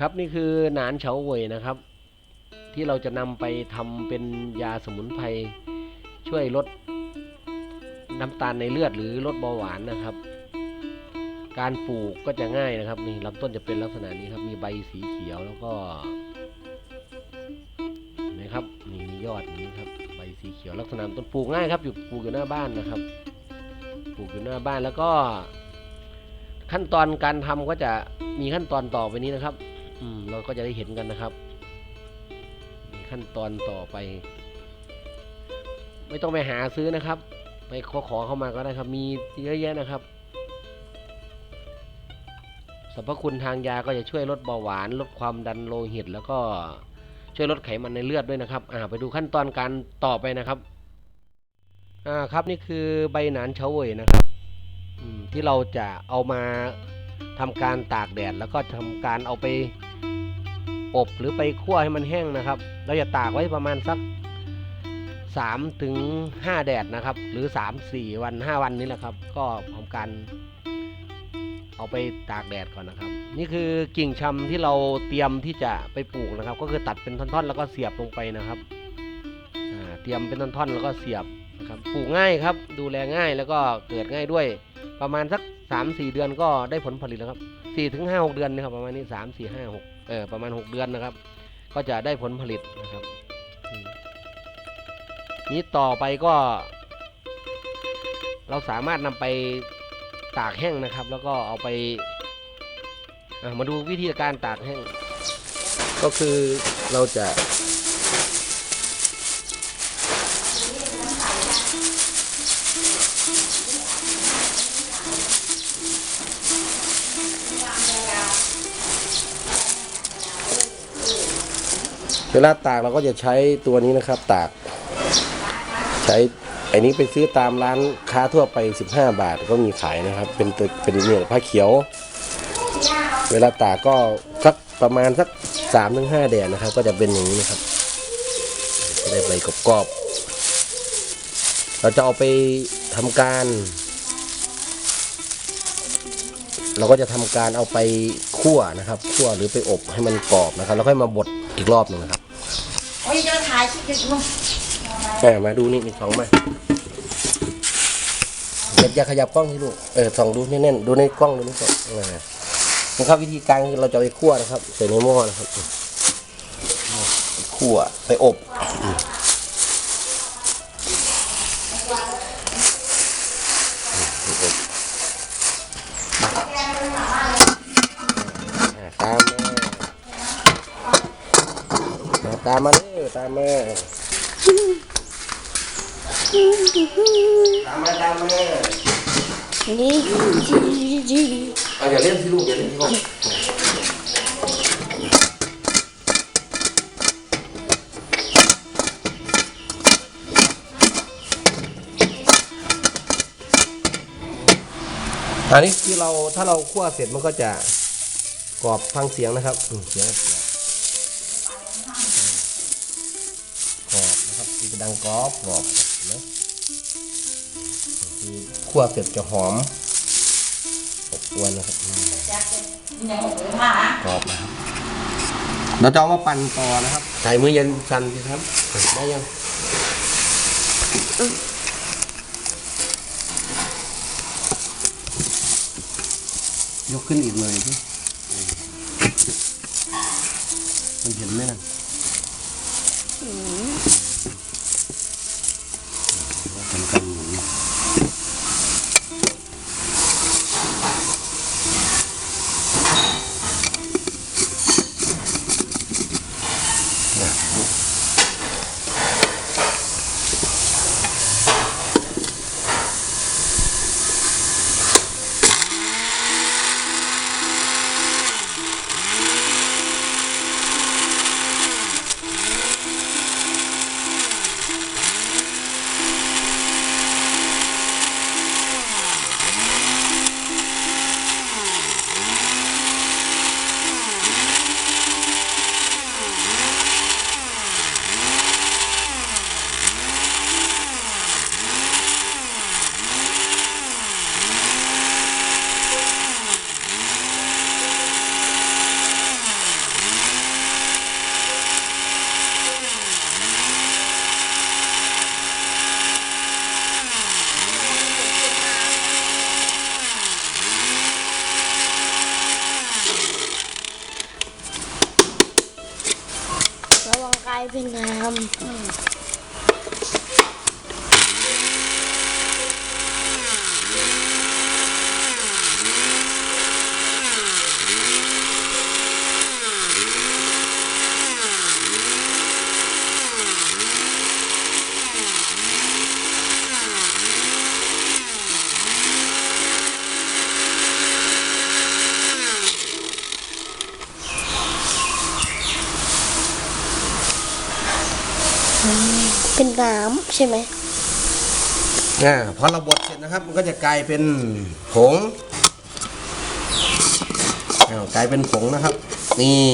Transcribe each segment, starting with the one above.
ครับนี่คือหนานเฉาเว่ยนะครับ ที่เราจะนำไปทำเป็นยาสมุนไพรช่วยลดน้ำตาลในเลือดหรือลดเบาหวานนะครับ การปลูกก็จะง่ายนะครับนี่ลำต้นจะเป็นลักษณะนี้ครับ มีใบสีเขียวแล้วก็เห็นะครับนี่มียอดนี้ครับใบสีเขียวลักษณะต้นปลูกง่ายครับอยู่ปลูกอยู่หน้าบ้านนะครับ ปลูกอยู่หน้าบ้านแล้วก็ ขั้นตอนการทำก็จะมีขั้นตอนต่อไปนี้นะครับ อืมเราก็จะได้เห็นกันนะครับ ขั้นตอนต่อไป ไม่ต้องไปหาซื้อนะครับ ไปขอขอเข้ามาก็ได้ครับ มีเยอะแยะนะครับสรรพคุณทางยาก็จะช่วยลดเบาหวาน ลดความดันโลหิต แล้วก็ช่วยลดไขมันในเลือดด้วยนะครับ อ่า ไปดูขั้นตอนการต่อไปนะครับ อ่าครับนี่คือใบหนานเฉาเวยนะครับที่เราจะเอามาทำการตากแดดแล้วก็ทำการเอาไป อบหรือไปคั่วให้มันแห้งนะครับ เราจะตากไว้ประมาณสัก3ถึง5แดดนะครับ หรือ 3 4 วัน 5 วันนี้แหละครับ ก็ทำการเอาไปตากแดดก่อนนะครับ นี่คือกิ่งชำที่เราเตรียมที่จะไปปลูกนะครับ ก็คือตัดเป็นท่อนๆ แล้วก็เสียบลงไปนะครับเตรียมเป็นท่อนๆ แล้วก็เสียบนะครับปลูกง่ายครับ ดูแลง่ายแล้วก็เกิดง่ายด้วย ประมาณสักสามสี่เดือนก็ได้ผลผลิตแล้วครับ สี่ถึงห้าหกเดือนนะครับประมาณนี้สามสี่ห้าหกเออประมาณหกเดือนนะครับ ก็จะได้ผลผลิตนะครับ นี้ต่อไปก็ เราสามารถนำไปตากแห้งนะครับ แล้วก็เอาไปมาดูวิธีการตากแห้ง ก็คือเราจะ เวลาตากเราก็จะใช้ตัวนี้นะครับ ตาก ใช้ไอ้นี้ไปซื้อตามร้านค้าทั่วไป 15 บาทก็มีขายนะครับ เป็นตัวเป็นเนี่ยผ้าเขียว เวลาตากก็สักประมาณสักสามถึงห้าแดดนะครับ ก็จะเป็นอย่างนี้นะครับได้ใบกรอบๆเราจะเอาไปทำการเราก็จะทำการเอาไปคั่วนะครับ คั่วหรือไปอบให้มันกรอบนะครับ แล้วค่อยมาบดอีกรอบหนึ่งนะครับ โอ้ยจะถ่ายที่เออมาดูนี่มีสองมาอย่าอย่าขยับกล้องที่ลูก เออส่องดูแน่นๆดูในกล้องดูนกล้องอ่านะครับวิธีการคือเราจะไปคั่วนะครับใส่ในหม้อนะครับคั่วไปอบตามมามาตามมาเลย ตามมาตามมาตามมานี่จีจีเอาอย่าเล่นสิลูกอย่าเล่นสิลูกอันนี้ที่เราถ้าเราคั่วเสร็จมันก็จะกรอบฟังเสียงนะครับเสียง นะครับมันจะดังกรอบกรอบเห็นไหมคือคั่วเสร็จจะหอมอบอวนนะครับอืมยังหกหรือห้ากรอบนะครับเราจะเอามาปั่นต่อนะครับใส่มือเย็นสั่นสิครับได้ยังยกขึ้นอีกเลยพี่มันเห็นไหมนะายเป็ นน้ำเป็นน้ำใช่ไหมอ่าพอเราบดเสร็จนะครับ มันก็จะกลายเป็นผงอ้าวกลายเป็นผงนะครับ นี่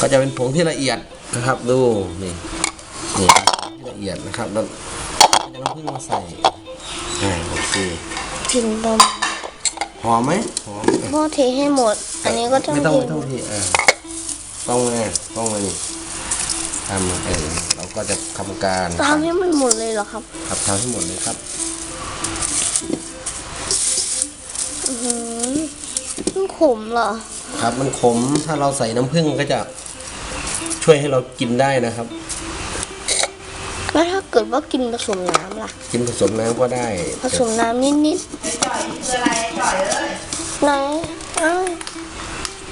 ก็จะเป็นผงที่ละเอียดนะครับดูนี่นี่ที่ละเอียดนะครับแล้วก็จะน้ำผึ้งมาใส่อ่าโอเคกินนมหอมไหมหอมพ่อเทให้หมด อันนี้ก็ต้องไม่ต้องเทไม่ต้องทีอ่าต้องมาต้องมานี่ทำเออเรา ก็จะทำการตามให้มันหมดเลยเหรอครับครับทำให้หมดเลยครับอือหือมันขมเหรอ ครับมันขมถ้าเราใส่น้ำผึ้งก็จะช่วยให้เรากินได้นะครับ แล้วถ้าเกิดว่ากินผสมน้ำล่ะ กินผสมน้ำก็ได้ ผสมน้ำนิดๆไหนอ้าว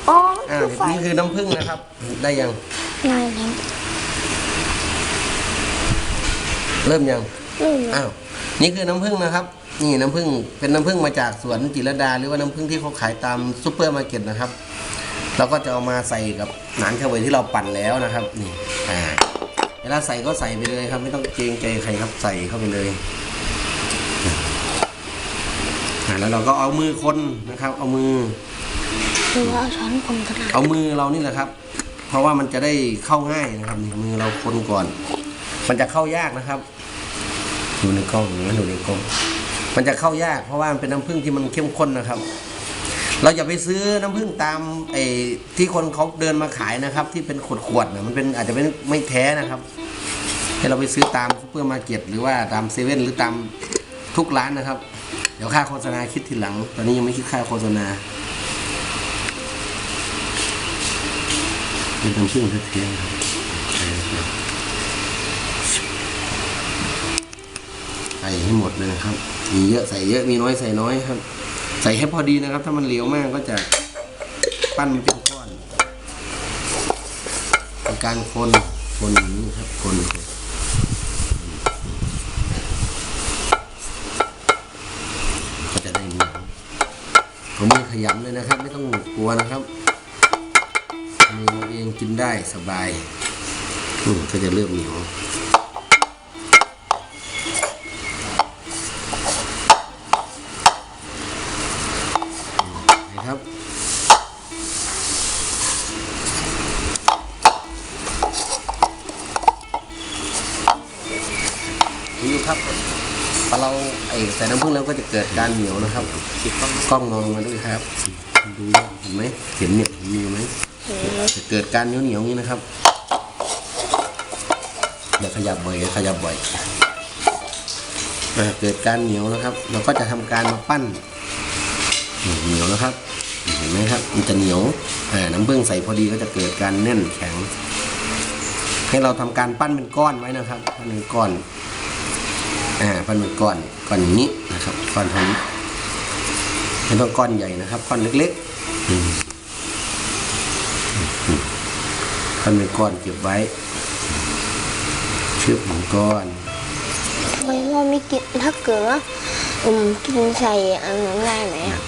อ๋ออ่าคือไฟนี่คือน้ำผึ้งนะครับ ได้ยังนายแล้ว เริ่มยังอืมอ้าวนี่คือน้ำผึ้งนะครับ นี่น้ำผึ้งเป็นน้ำผึ้งมาจากสวนจิรดา หรือว่าน้ำผึ้งที่เขาขายตามซูเปอร์มาร์เก็ตนะครับเราก็จะเอามาใส่กับหนานข้าวเวยที่เราปั่นแล้วนะครับนี่อ่าเวลาใส่ก็ใส่ไปเลยครับ ไม่ต้องเกรงใจใครครับใส่เข้าไปเลยอ่าแล้วเราก็เอามือคนนะครับ เอามือ หรือว่าเอาช้อนคนกระดาษเอามือเรานี่แหละครับ เพราะว่ามันจะได้เข้าง่ายนะครับนี่มือเราคนก่อน มันจะเข้ายากนะครับ ดูในกล้องอย่างนั้นดูในกล้อง มันจะเข้ายากเพราะว่ามันเป็นน้ำผึ้งที่มันเข้มข้นนะครับ เราอย่าไปซื้อน้ำผึ้งตามไอ้ที่คนเขาเดินมาขายนะครับ ที่เป็นขวดๆนะมันเป็นอาจจะเป็นไม่แท้นะครับ ให้เราไปซื้อตามซูเปอร์มาร์เก็ตหรือว่าตามเซเว่นหรือตามทุกร้านนะครับ เดี๋ยวค่าโฆษณาคิดทีหลัง ตอนนี้ยังไม่คิดค่าโฆษณาเป็นน้ำผึ้งแท้ๆครับ ส่ให้หมดเลยนะครับ มีเยอะใส่เยอะมีน้อยใส่น้อยครับ ใส่ให้พอดีนะครับ ถ้ามันเหลวมากก็จะปั้นเป็นก้อนเป็นการคนคนอย่างนี้ครับคนก็จะได้เหนียวผมมือขยำเลยนะครับ ไม่ต้องกลัวนะครับมือเราเองกินได้สบายอืมก็จะเริ่มเหนียวนะ ครับ นี่ครับพอเราไอ้ใส่น้ำผึ้งแล้วก็จะเกิดการเหนียวนะครับกล้องมองมาด้วยครับ ดูเห็นไหมเห็นเนี่ยเห็นมือไหมจะเกิดการเหนียวเหนียวๆนี้นะครับอย่าขยับบ่อยอย่าขยับบ่อยอ่าเกิดการเหนียวนะครับ เราก็จะทำการมาปั้นนี่เหนียวนะครับ เห็นไหมครับมันจะเหนียวอ่าน้ำผึ้งใส่พอดีก็จะเกิดการแน่นแข็ง ให้เราทำการปั้นเป็นก้อนไว้นะครับปั้นเป็นก้อนอ่าปั้นเป็นก้อนก้อนอย่างนี้นะครับก้อนท่านี้ไม่ต้องก้อนใหญ่นะครับก้อนเล็กๆอืมทำเป็นก้อนเก็บไว้ เชือกหนึ่งก้อนทำไมพ่อไม่กินถ้าเกิดว่าอืมกินใส่อันนั้นได้ไหมอะ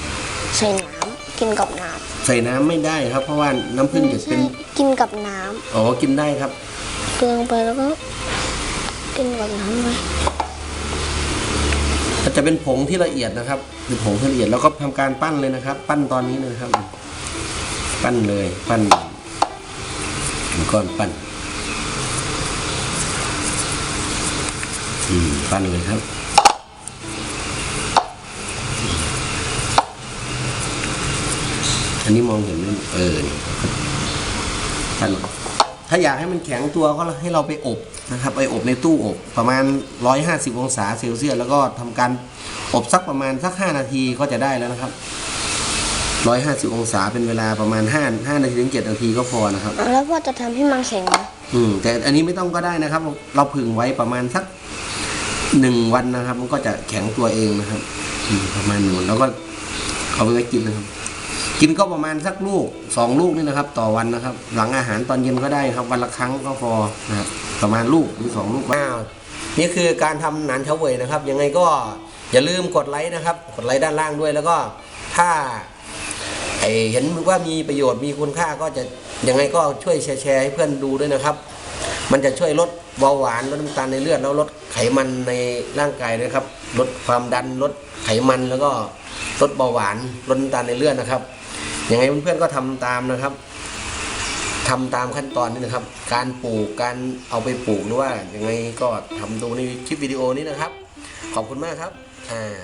ใส่น้ำ กินกับน้ใส่น้ำไม่ได้ครับ เพราะว่าน้ำผึ้งำจะเป็นกินกับน้อ๋อกินได้ครับำเกลือลงไปแล้วก็ กินกับน้ำเลยมันจะเป็นผงที่ละเอียดนะครับเป็นผงที่ละเอียดแล้วก็ทำการปั้นเลยนะครับ ปั้นตอนนี้เลยครับ ปั้นเลยปั้นเป็นก้อนปั้นอืมปั้นเลยครับ อันนี้มองเห็นไหมเออนี่ปั้นถ้าอยากให้มันแข็งตัวก็ให้เราไปอบนะครับไปอบในตู้อบประมาณ 150 องศาเซลเซียสแล้วก็ทำการอบสักประมาณสัก 5 นาทีก็จะได้แล้วนะครับร้อยห้าสิบองศาเป็นเวลาประมาณห้าห้านาทีถึงเจ็ดนาทีก็พอนะครับแล้วพ่อจะทำให้มันแข็งไหมอืมแต่อันนี้ไม่ต้องก็ได้นะครับ เราผึ่งไว้ประมาณสักหนึ่งวันนะครับ มันก็จะแข็งตัวเองนะครับอืมประมาณหนึ่งวันแล้วก็เอาไปไว้กินนะครับ กินก็ประมาณสักลูกสองลูกนี่นะครับ ต่อวันนะครับ หลังอาหารตอนเย็นก็ได้ครับ วันละครั้งก็พอนะครับประมาณลูกหรือสองลูกว้าวนี่คือการทำหนานเฉวยนะครับ ยังไงก็อย่าลืมกดไลค์นะครับ กดไลค์ด้านล่างด้วยแล้วก็ถ้าเห็นว่ามีประโยชน์มีคุณค่าก็จะยังไงก็ช่วยแชร์ให้เพื่อนดูด้วยนะครับ มันจะช่วยลดเบาหวานลดน้ำตาลในเลือดแล้วลดไขมันในร่างกายนะครับ ลดความดันลดไขมันแล้วก็ลดเบาหวานลดน้ำตาลในเลือดนะครับ ยังไงเพื่อนๆก็ทำตามนะครับทำตามขั้นตอนนี้นะครับ การปลูกการเอาไปปลูกหรือว่ายังไงก็ทำดูในคลิปวิดีโอนี้นะครับ ขอบคุณมากครับอ่า